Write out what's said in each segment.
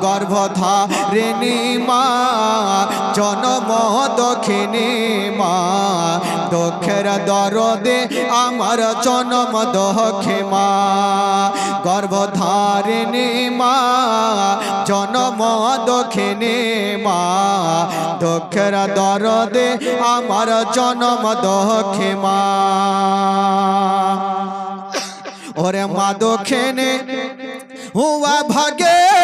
গর্ভধারিণী মা, জনম দক্ষিণী মা। দক্ষের দরদে আমার জনম দক্ষে মা। গর্ভধারিণী মা, জনম দক্ষিণী মা। দক্ষের দরদে আমার জনম দক্ষে মা। ওরে মা দক্ষিণে, হুয়া ভাগে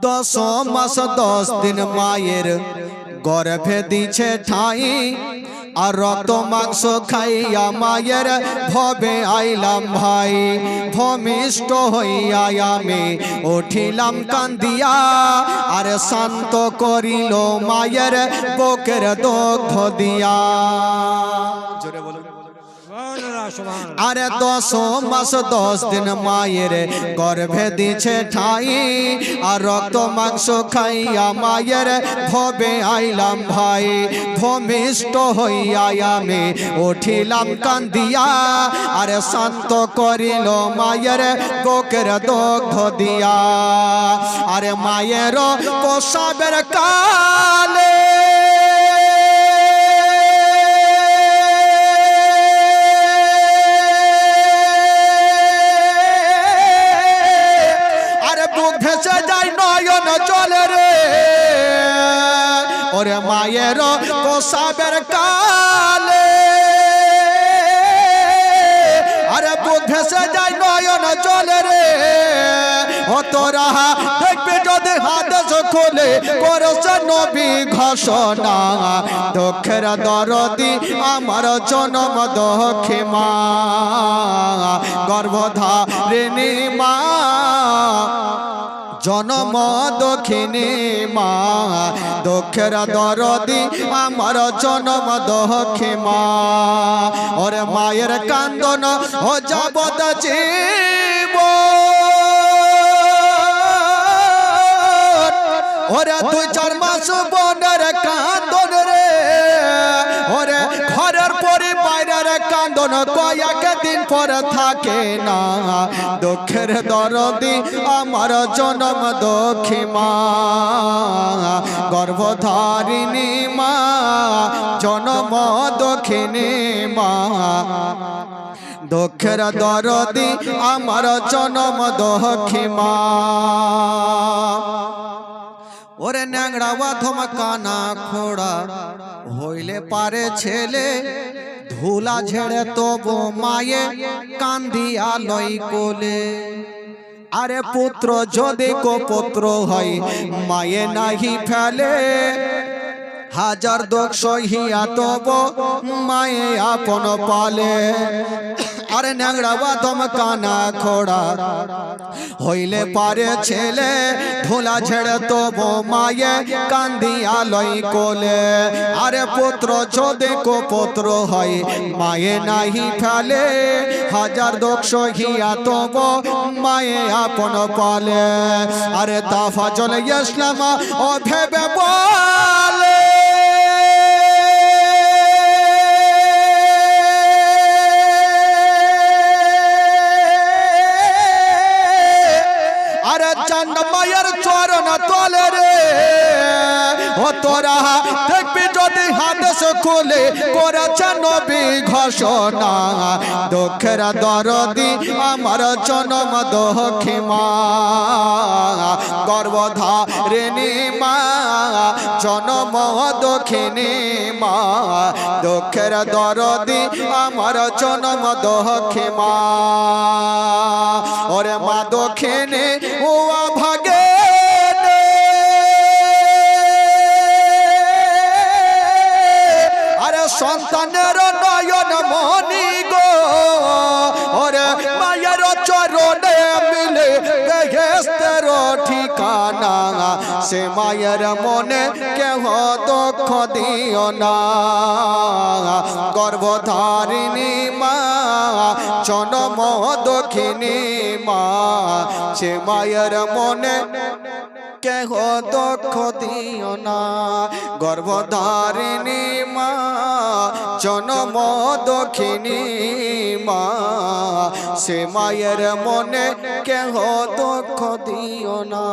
দশ মাস, দশ দিন মায়ের গর্ভে দিছে ঠাই। আর রক্ত মাংস খাইয়া মায়ের ভবে আইলাম ভাই। ভমিষ্ট হইয়া আমি উঠিলাম কান্দিয়া। আর শান্ত করিল মায়ের বুকের দগ্ধ দিয়া। জোরে বলুন। আরে দশ মাস, দশ দিন মায়ের গর্ভে দিছে ঠাই, আর রক্ত মাংস খাইয়া মায়ের ভবে আইলাম ভাই। ভমিষ্ট হইয়া আমি উঠিলাম কান্দিয়া, আরে শান্ত করিল মায়ের বুকের দগ্ধ দিয়া। আরে মায়ের পোষাবের কালে ভেসে যায় নয়ন চলে রে। ওরে মায়ের পোষাবের কালে। আরে ভেসে যায় নয়ন চলে রে। ও তোরা দেখবি যদি হাদেশ খোলে করছে নবী ঘোষণা। দক্ষের দরদি আমার জনম দক্ষে মা গর্ভধারিণী মা জনম দক্ষিণে মা দক্ষের দরদি আমার জনম দক্ষে মা। ওরে মায়ের কান্দন ও যাবত জীব। ওরে দুই চার মাস বনের কান্দন রে। কান্দন কয়েক দিন পর থাকে না। দুঃখের দরদি আমার জনম দক্ষী মা গর্ভধারিণী মা, জনম দক্ষিণী মা। দুঃখের দরদি আমার জনম দক্ষী মা ওরে ন্যাংড়া বাথম কানা খোড়া, হইলে পারে ছেলে ধুলা ঝেড়ে তবু মায়ে কান্দিয়া লই কোলে। আরে পুত্র, যদি কো পুত্র হয়, মায়ে নাহি ফেলে। হাজার দোষ হিয়া তব মায়ে আপন পালে। আরে ন্যাংড়া বাদম কানা খোড়া। হইলে পারে ছেলে ধুলা ছেড়ে তব মায়ে কান্দিয়া লই কোলে। আরে পুত্র, যদি কো পুত্র হয়, মায়ে নাহি ফেলে। হাজার দোষ সহিয়া তব মায়ে আপন পালে। আরে তাফা চলে ইসলাম ও ভেবে বলে। আরে চান্দ মায়ের চরণ তলে রে। ও তোরা দেখবি যদি হাদেশ খুলে করেছে নবী ঘোষণা। দুঃখের দরদি আমার জনম দক্ষিমা। গর্ভধারিণী মা, জনম দক্ষিণী মা। দুঃখের দরদি আমার জনম দক্ষিমা। ওরে মা দক্ষিণী, ও ভাগে সন্তানের নয়ন মনি গো। ওরে মায়ের চরণে মিলে গেস্তের ঠিকানা। সে মায়ের মনে কেহ দুঃখ দিও না। গর্ভধারিণী মা, জনম দক্ষিণী মা, সে মায়ের মনে কেহ দুঃখ দিও না। গর্ভধারিণী জনম দক্ষিণী মা সে মায়ের মনে কেহ দুঃখ দিও না।